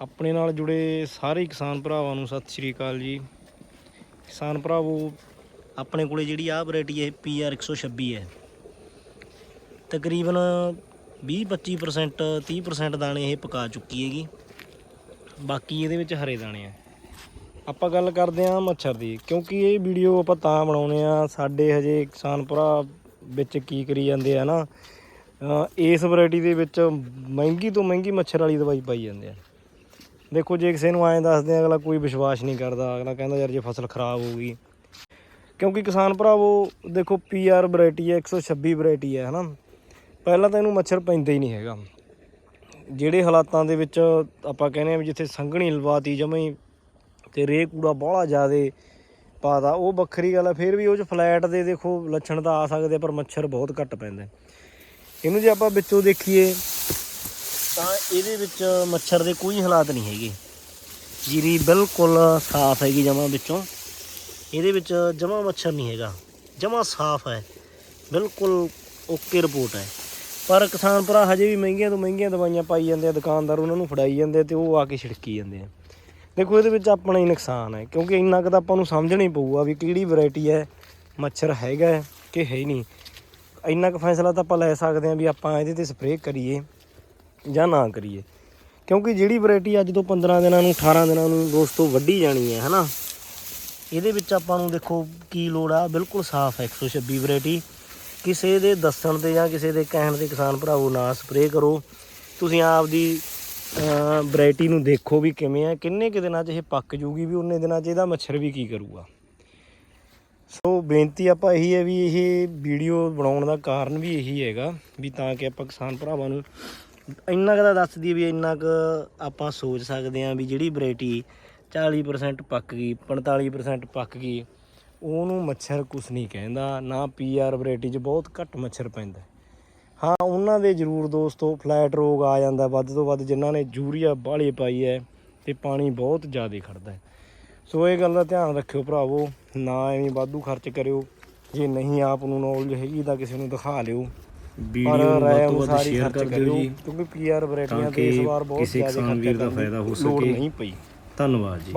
ਆਪਣੇ ਨਾਲ ਜੁੜੇ ਸਾਰੇ ਕਿਸਾਨ ਭਰਾਵਾਂ ਨੂੰ ਸਤਿ ਸ਼੍ਰੀ ਅਕਾਲ ਜੀ। ਕਿਸਾਨ ਭਰਾਵੋ, ਆਪਣੇ ਕੋਲੇ ਜਿਹੜੀ ਆਹ ਵੈਰਾਈਟੀ ਹੈ PR 126 ਹੈ। ਤਕਰੀਬਨ 20-25% 30% ਦਾਣੇ ਇਹ ਪਕਾ ਚੁੱਕੀ ਹੈਗੀ। ਬਾਕੀ ਇਹਦੇ ਵਿੱਚ ਹਰੇ ਦਾਣੇ ਆ। ਆਪਾਂ ਗੱਲ ਕਰਦੇ ਹਾਂ ਮੱਛਰ ਦੀ, ਕਿਉਂਕਿ ਇਹ ਵੀਡੀਓ ਆਪਾਂ ਤਾਂ ਬਣਾਉਨੇ ਆ, ਸਾਡੇ ਹਜੇ ਕਿਸਾਨ ਭਰਾ ਵਿੱਚ ਕੀ ਕਰੀ ਜਾਂਦੇ ਆ ਨਾ ਇਸ ਵੈਰਾਈਟੀ ਦੇ ਵਿੱਚ ਮਹਿੰਗੀ ਤੋਂ ਮਹਿੰਗੀ ਮੱਛਰ ਵਾਲੀ ਦਵਾਈ ਪਾਈ ਜਾਂਦੇ ਆ। ਦੇਖੋ, ਜੇ ਕਿਸੇ ਨੂੰ ਐਂ ਦੱਸਦੇ ਆ, ਅਗਲਾ ਕੋਈ ਵਿਸ਼ਵਾਸ ਨਹੀਂ ਕਰਦਾ, ਅਗਲਾ ਕਹਿੰਦਾ, ਯਾਰ, ਜੇ ਫਸਲ ਖਰਾਬ ਹੋ ਗਈ। ਕਿਉਂਕਿ ਕਿਸਾਨ ਭਰਾਵੋ ਦੇਖੋ ਪੀਆਰ ਵੈਰਾਈਟੀ ਹੈ 126 ਵੈਰਾਈਟੀ ਹੈ, ਹਨਾ? ਪਹਿਲਾਂ ਤਾਂ ਇਹਨੂੰ ਮੱਛਰ ਪੈਂਦਾ ਹੀ ਨਹੀਂ ਹੈਗਾ। ਜਿਹੜੇ ਹਾਲਾਤਾਂ ਦੇ ਵਿੱਚ ਆਪਾਂ ਕਹਿੰਦੇ ਆ ਵੀ ਜਿੱਥੇ ਸੰਘਣੀ ਲਵਾਤੀ ਜਮਈ ਤੇ ਰੇ ਕੂੜਾ ਬਾਹਲਾ ਜ਼ਿਆਦੇ ਪਾਦਾ ਉਹ ਵੱਖਰੀ ਗੱਲ ਹੈ, ਫਿਰ ਵੀ ਉਹ ਚ ਫਲੈਟ ਦੇ ਦੇਖੋ, ਲੱਛਣ ਤਾਂ ਆ ਸਕਦੇ ਪਰ ਮੱਛਰ ਬਹੁਤ ਘੱਟ ਪੈਂਦਾ ਇਹਨੂੰ ਜੇ ਆਪਾਂ ਵਿੱਚੋਂ ਦੇਖੀਏ ਤਾਂ ਇਹਦੇ ਵਿੱਚ ਮੱਛਰ ਦੇ ਕੋਈ ਹਾਲਾਤ ਨਹੀਂ ਹੈਗੇ। ਜੀਰੀ ਬਿਲਕੁਲ ਸਾਫ਼ ਹੈਗੀ ਜਮਾ ਵਿੱਚੋਂ। ਇਹਦੇ ਵਿੱਚ ਜਮਾ ਮੱਛਰ ਨਹੀਂ ਹੈਗਾ। ਜਮਾ ਸਾਫ਼ ਹੈ। ਬਿਲਕੁਲ ਓਕੇ ਰਿਪੋਰਟ ਹੈ। ਪਰ ਕਿਸਾਨ ਭਰਾ ਹਜੇ ਵੀ ਮਹਿੰਗੀਆਂ ਤੋਂ ਮਹਿੰਗੀਆਂ ਦਵਾਈਆਂ ਪਾਈ ਜਾਂਦੇ ਆ। ਦੁਕਾਨਦਾਰ ਉਹਨਾਂ ਨੂੰ ਫੜਾਈ ਜਾਂਦੇ ਆ ਤੇ ਉਹ ਆ ਕੇ ਛਿੜਕੀ ਜਾਂਦੇ ਆ। ਦੇਖੋ, ਇਹਦੇ ਵਿੱਚ ਆਪਣਾ ਹੀ ਨੁਕਸਾਨ ਹੈ। ਕਿਉਂਕਿ ਇੰਨਾ ਕੁ ਤਾਂ ਆਪਾਂ ਨੂੰ ਸਮਝਣਾ ਹੀ ਪਊਗਾ ਵੀ ਕਿਹੜੀ ਵੈਰਾਈਟੀ ਹੈ, ਮੱਛਰ ਹੈਗਾ ਕਿ ਹੈ ਹੀ ਨਹੀਂ। ਇੰਨਾ ਕੁ ਫੈਸਲਾ ਤਾਂ ਆਪਾਂ ਲੈ ਸਕਦੇ ਹਾਂ ਵੀ ਆਪਾਂ ਇਹਦੇ ਤੇ ਸਪਰੇਅ ਕਰੀਏ। ਜਾਂ ਨਾ ਕਰੀਏ। ਕਿਉਂਕਿ ਜਿਹੜੀ ਵੈਰਾਈਟੀ ਅੱਜ ਤੋਂ 15 ਦਿਨਾਂ ਨੂੰ 18 ਦਿਨਾਂ ਨੂੰ ਦੋਸਤੋ ਵੱਢੀ ਜਾਣੀ ਹੈ, ਹਨਾ? ਇਹਦੇ ਵਿੱਚ ਆਪਾਂ ਨੂੰ ਦੇਖੋ ਕੀ ਲੋੜ ਆ? ਬਿਲਕੁਲ ਸਾਫ਼ ਹੈ 126 ਵੈਰਾਈਟੀ ਕਿਸੇ ਦੇ ਦੱਸਣ ਤੇ ਜਾਂ ਕਿਸੇ ਦੇ ਕਹਿਣ ਤੇ ਕਿਸਾਨ ਭਰਾਵੋ ਨਾ ਸਪਰੇਅ ਕਰੋ। ਤੁਸੀਂ ਆਪ ਦੀ ਵੈਰਾਈਟੀ ਨੂੰ ਦੇਖੋ ਵੀ ਕਿਵੇਂ ਆ ਕਿੰਨੇ ਕੁ ਦਿਨਾਂ 'ਚ ਇਹ ਪੱਕ ਜੂਗੀ ਵੀ ਉਹਨੇ ਦਿਨਾਂ 'ਚ ਇਹਦਾ ਮੱਛਰ ਵੀ ਕੀ ਕਰੂਗਾ। ਸੋ ਬੇਨਤੀ ਆਪਾਂ ਇਹੀ ਹੈ ਵੀ ਇਹ ਵੀਡੀਓ ਬਣਾਉਣ ਦਾ ਕਾਰਨ ਵੀ ਇਹੀ ਹੈਗਾ, ਵੀ ਤਾਂ ਕਿ ਆਪਾਂ ਕਿਸਾਨ ਭਰਾਵਾਂ ਨੂੰ ਇੰਨਾ ਕੁ ਤਾਂ ਦੱਸ ਵੀ ਇੰਨਾ ਕੁ ਆਪਾਂ ਸੋਚ ਸਕਦੇ ਹਾਂ ਵੀ ਜਿਹੜੀ ਵੈਰਾਈਟੀ 40% ਪੱਕ ਗਈ 45% ਪੱਕ ਗਈ, ਉਹਨੂੰ ਮੱਛਰ ਕੁਛ ਨਹੀਂ ਕਹਿੰਦਾ, ਨਾ ਪੀਆਰ ਵੈਰਾਈਟੀ 'ਚ ਬਹੁਤ ਘੱਟ ਮੱਛਰ ਪੈਂਦਾ। ਹਾਂ, ਉਹਨਾਂ ਦੇ ਜ਼ਰੂਰ ਦੋਸਤੋ ਫਲੈਟ ਰੋਗ ਆ ਜਾਂਦਾ, ਵੱਧ ਤੋਂ ਵੱਧ ਜਿਨ੍ਹਾਂ ਨੇ ਯੂਰੀਆ ਬਾਹਲੀ ਪਾਈ ਹੈ ਤੇ ਪਾਣੀ ਬਹੁਤ ਜ਼ਿਆਦਾ ਖੜਦਾ ਸੋ ਇਹ ਗੱਲ ਦਾ ਧਿਆਨ ਰੱਖਿਓ ਭਰਾਵੋ, ਨਾ ਐਵੇਂ ਵਾਧੂ ਖਰਚ ਕਰਿਓ, ਜੇ ਨਹੀਂ ਆਪ ਨੂੰ ਨੌਲੇਜ ਹੈਗੀ ਤਾਂ ਕਿਸੇ ਨੂੰ ਦਿਖਾ ਲਿਓ। ਵੀਡੀਓ ਵੱਧ ਤੋਂ ਵੱਧ ਸ਼ੇਅਰ ਕਰ ਦਿਓ ਜੀ ਕਿਉਂਕਿ ਪੀਆਰ ਵੈਰਾਈਟੀਆਂ ਤਾਂ ਇਸ ਵਾਰ ਬਹੁਤ ਜ਼ਿਆਦਾ ਖਰਚਾ ਕਰਨ ਦੀ ਫਾਇਦਾ ਹੋ ਲੋੜ। ਨਹੀਂ ਪਈ ਧੰਨਵਾਦ ਜੀ